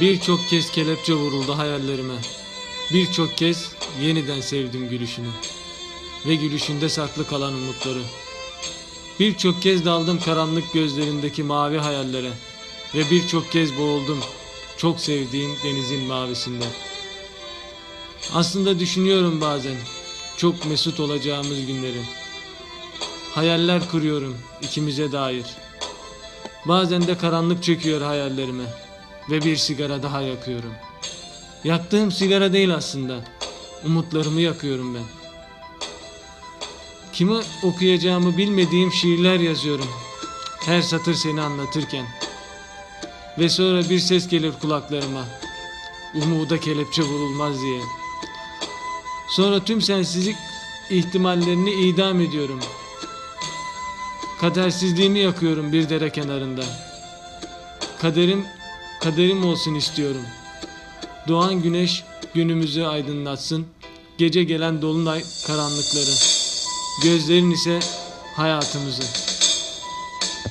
Birçok kez kelepçe vuruldu hayallerime. Birçok kez yeniden sevdim gülüşünü. Ve gülüşünde saklı kalan umutları. Birçok kez daldım karanlık gözlerindeki mavi hayallere. Ve birçok kez boğuldum çok sevdiğin denizin mavisinde. Aslında düşünüyorum bazen çok mesut olacağımız günleri. Hayaller kuruyorum ikimize dair. Bazen de karanlık çöküyor hayallerime ve bir sigara daha yakıyorum. Yaktığım sigara değil aslında. Umutlarımı yakıyorum ben. Kime okuyacağımı bilmediğim şiirler yazıyorum. Her satır seni anlatırken. Ve sonra bir ses gelir kulaklarıma. Umuda kelepçe vurulmaz diye. Sonra tüm sensizlik ihtimallerini idam ediyorum. Kadersizliğimi yakıyorum bir dere kenarında. Kaderim, kaderim olsun istiyorum. Doğan güneş günümüzü aydınlatsın. Gece gelen dolunay karanlıkları. Gözlerin ise hayatımızı.